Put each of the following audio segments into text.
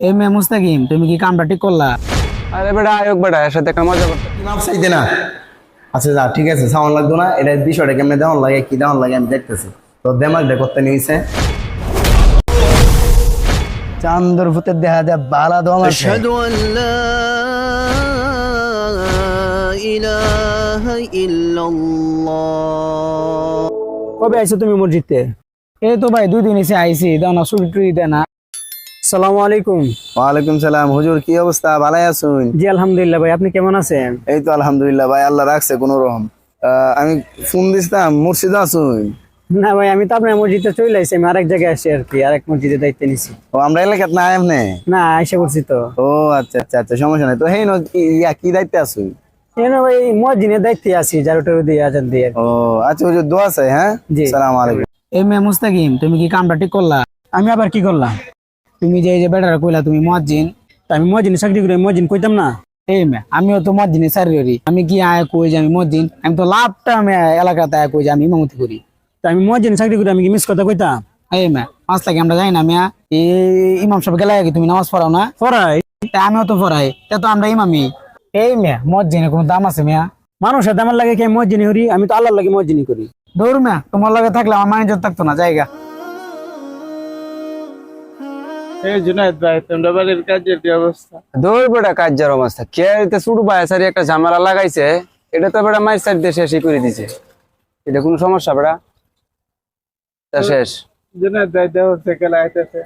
এ মুস্তাকিম তুমি কি কামটা ঠিক করলা? আরে বেটা আয়োগ বেটা এর সাথে চাইতে না আচ্ছা যা ঠিক আছে সাউন্ড লাগতো না? এটা বিষয়টা কেমনে দেওয়ান লাগে কি দেওয়ান লাগে আমি দেখতেছি। তো দেমাগটা করতে নিয়েছে। চান্দর ভূতের দেখা যায় বালা দম আছে কবে আইছো তুমি মসজিদে? এই তো ভাই দুই দিন এসে আইছি দাও না ছুটি টুটি দেয় না। সালাম আলাইকুম। ওয়ালাইকুম সালাম। হুজুর কি অবস্থা? ভালাই আছুন? জি আলহামদুলিল্লাহ ভাই আপনি কেমন আছেন? এই তো আলহামদুলিল্লাহ ভাই আল্লাহ রাখছে কোন রকম। আহ, আমি ফোন দিছিলাম মুর্শিদ আসুন না ভাই আমি তো আপনার মসজিদে চলে আইছি আমি আরেক জায়গায় আসছি আর কি আরেক মসজিদে দায়িত্ব নিছি। ও আমরা এলাকাত না করছি তো। ও আচ্ছা আচ্ছা আচ্ছা সমস্যা নাই। তো হেই ইয়া কি দায়িত্বে কেন ভাই মসজিদের দায়িত্বে আছি জারু টারু দিয়ে আজান দিয়ে ও আচ্ছা হুজুর দোয়া আছে হ্যাঁ? জি। সালাম আলাইকুম। এই মে মুস্তাকিম তুমি কি কামটা ঠিক করলা? আমি আবার কি করলাম? তুমি যে যে বেটারা কইলা তুমি মসজিদ আমি মজিন চাকরি করে মজিন কইতাম না? এই মে আমিও তো মসজিদে সারি করি। আমি কি আয় কই যে আমি মসজিদ আমি তো লাভটা আমি এলাকাতে আয় কই যে আমি ইমামতি করি। তা আমি মজিন চাকরি করে আমি কি মিস কথা কইতাম এই মে পাঁচ লাগে আমরা যাই না মিয়া। এই ইমাম সাহেব গেলে কি তুমি নামাজ পড়াও না? পড়াই। তা আমিও তো পড়াই তা তো আমরা ইমামি এই মিয়া মসজিদে কোনো দাম আছে মিয়া? মানুষের দামের লাগে কে মজিনি করি? আমি তো আল্লাহর লাগে মজিনি করি। দৌড় মিয়া তোমার লগে থাকলে আমার মাইন্ড থাকতো না জায়গা। একটা ঝামেলা লাগাইছে এটা তো বেটা মাইর সাইড দিয়ে শেষই করে দিছে। এটা কোনো সমস্যা বেটা? তা শেষ। জুনায়দ ভাই দেহ থেকে লাইতেছে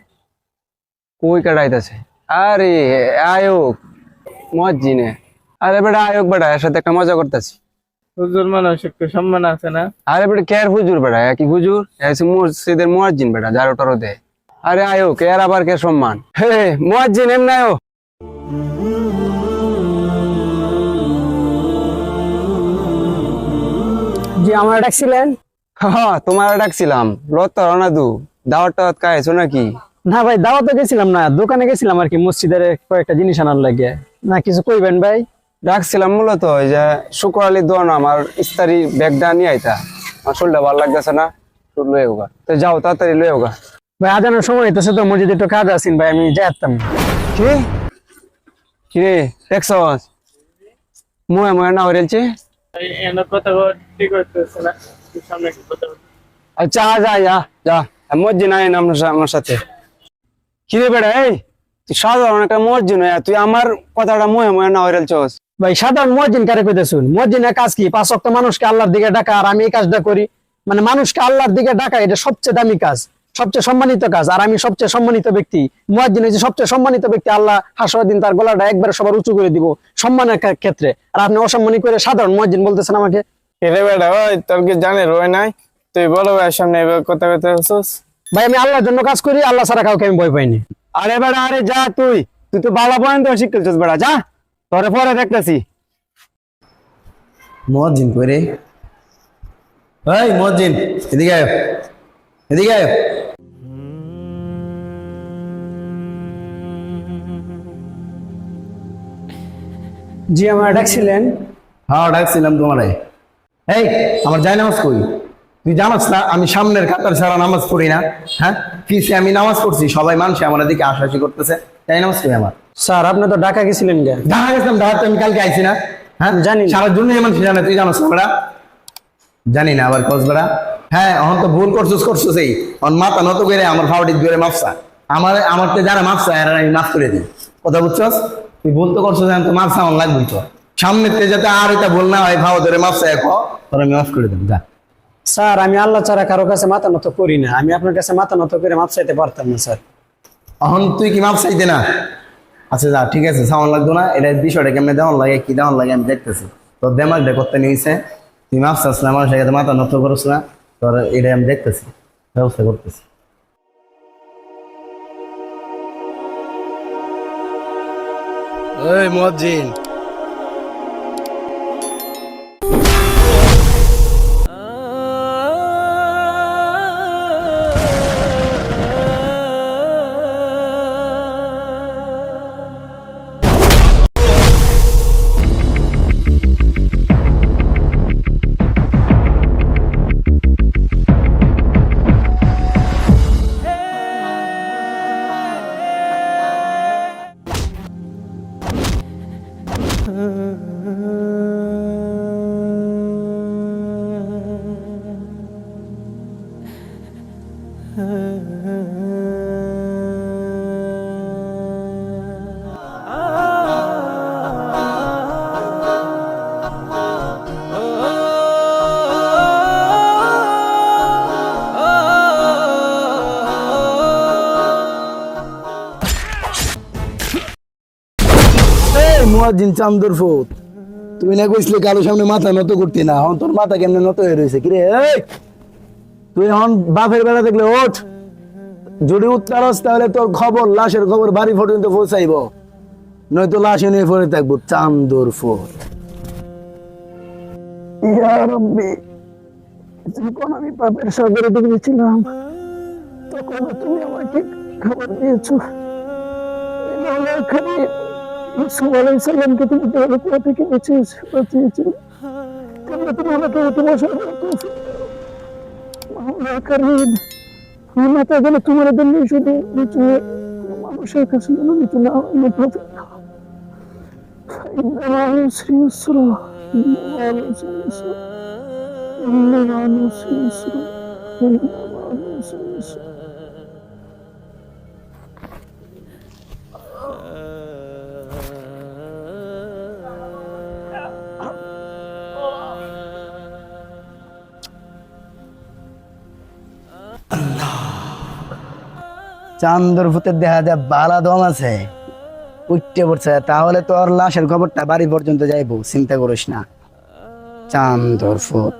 কই কাটাইতেছে আরে আয়োগ আরে বেটা আয়োগ বেটা এর সাথে একটা মজা করতেছি। হুজুর মানুষ একটু সম্মান আছে না? আরে বেটা কে আর হুজুর বেটা? একই হুজুর? মসজিদের মুয়াজ্জিন বেটা যার ওটারও দেয়। আরে আয়ো কে আর আবার কে সম্মান? হে মুয়াজ্জিন এমন আয়ো জি আমার ডাকছিলেন? হ্যাঁ তোমার ডাকছিলাম। লত রনাদু দাওয়াত টাওয়াত খাইছো নাকি? না ভাই দাওয়াতে গেছিলাম না দোকানে গেছিলাম আর কি মসজিদের কয়েকটা জিনিস আনার লাগে। না কিছু কইবেন ভাই? ডাকছিলাম মূলত ওই যে শুক্র আলী দোয়ানো আমার ইস্তারি ব্যাগটা নিয়ে আইতা। আমার শরীরটা ভালো লাগতেছে না তো লয়ে হোগা তো যাও তাড়াতাড়ি লয়ে হোগা ভাই আজানোর সময় হইতেছে তো মসজিদে একটু কাজ আছেন ভাই আমি যাইতাম কি? কিরে দেখছস? মুয়ে মুয়ে না হরেলছি আচ্ছা যা যা যা মসজিদ নাই আমার সাথে। কিরে বেড়া এই তুই সাধারণ একটা মসজিদ নয় তুই আমার কথাটা মুয়ে মুয়ে না হরেলছস ভাই সাধারণ মসজিদ কারে কইতে শুন মসজিদের কাজ কি? পাঁচ মানুষকে আল্লাহর দিকে ডাকা আর আমি এই কাজটা করি। মানে মানুষকে আল্লাহর দিকে ডাকা এটা সবচেয়ে দামি কাজ। সবচেয়ে সম্মানিত কাজ আর আমি সবচেয়ে সম্মানিত ব্যক্তি মুয়াজ্জিন যে সবচেয়ে সম্মানিত ব্যক্তি আল্লাহ হাসর দিন তার গলাটা একবারে সবার উঁচু করে দিব সম্মানের ক্ষেত্রে। আর আপনি অসম্মানী করে সাধারণ মুয়াজ্জিন বলতেছেন আমাকে। রে বেটা ওই তোর কি জানে রয় নাই? তুই বড় ভাইয়ের সামনে এবার কথা কথা হচ্ছিস ভাই আমি আল্লাহর জন্য কাজ করি আল্লাহ ছাড়া কাউকে আমি ভয় পাইনি আরে বেড়া আরে যা তুই। তুই তো বাবা পর্যন্ত শিখতেছিস বেড়া যা। তোরে পরে দেখতেছি। মজ্জিন করে এই মজ্জিন এদিকে আয়। এদিকে আয়। জি আমার ডাকছিলেন। হ্যাঁ ডাকছিলাম তোমারে। এই আমার যাই নামাজ কই? তুই জানাস না আমি সামনের কাতার ছাড়া নামাজ পড়ি না। হ্যাঁ পিছে আমি নামাজ পড়ছি? সবাই মানুষ আমার দিকে আশাশি করতেছে। যাই নামাজ কই আমার? স্যার আপনি তো ঢাকা গেছিলেন গে। দেখা গেছিলাম ঢাকা আমি কালকে আইছি না। হ্যাঁ জানি। সারা জন্য মানুষ জানে তুই জানাস না জানি না আবার কস বেড়া হ্যাঁ এখন তো ভুল করছিস করছিস এই এখন মাথা নত করে আমার ফাউটি ধরে মাপসা আমার আমার তো যারা মাপসা এরা আমি মাফ করে দিই। কথা বুঝছস? তুই ভুল তো করছিস এখন তো মাপসা আমার লাগবে তো। সামনে তে যাতে আর এটা ভুল না হয় ফাও ধরে এক তোর আমি মাফ করে দেব যা। স্যার আমি আল্লাহ ছাড়া কারও কাছে মাথা নত করি না। আমি আপনার কাছে মাথা নত করে মাপ চাইতে পারতাম না স্যার। এখন তুই কি মাপ চাইতে না? আচ্ছা যা ঠিক আছে সাউন্ড লাগতো না। এটা বিষয়টা কেমনে দেওয়ান লাগে কি দেওয়ান লাগে আমি দেখতেছি। তোর দেমাগটা করতে নিয়েছে। তুই মাপ চাস না আমার সাথে মাথা নত করছ না। তোর এটা আমি দেখতেছি ব্যবস্থা করতেছি। ওই মজিন মুয়াজ্জিন চান্দর ফুট। তুই না কইসলে কারও সামনে মাথা নত করতি না? এখন তোর মাথা কেমনে নত হয়ে রয়েছে কিরে তুই এখন বাপের বেলা দেখলে ওঠ। যদি উত্তরস তাহলে তোর খবর, লাশের খবর বাড়ি পর্যন্ত পৌঁছাইব। নয়তো লাশ এনে পড়ে থাকব চান্দর ফুট। ইয়া রব্বি, যখন আমি পাপের সাগরে ডুবেছিলাম, তখন তুমি আমাকে খবর দিয়েছ। এই সাল্লাহ সাল্লামকে তুমি তোমার কুয়া থেকে বেঁচিয়েছ বাঁচিয়েছিল তোমরা তুমি ওনাকে তোমার মাওলা কারিম আমি মাথা গেলে তোমার জন্য শুধু নিচু মানুষের কাছে যেন নিচু না নিচু শ্রী শ্রী শ্রী শ্রী শ্রী চান্দর ভূতের দেখা যায় বালা দম আছে। উঠতে পড়ছে, তাহলে তো আর লাশের খবরটা বাড়ি পর্যন্ত যাইব, চিন্তা করিস না। চান্দর ফুত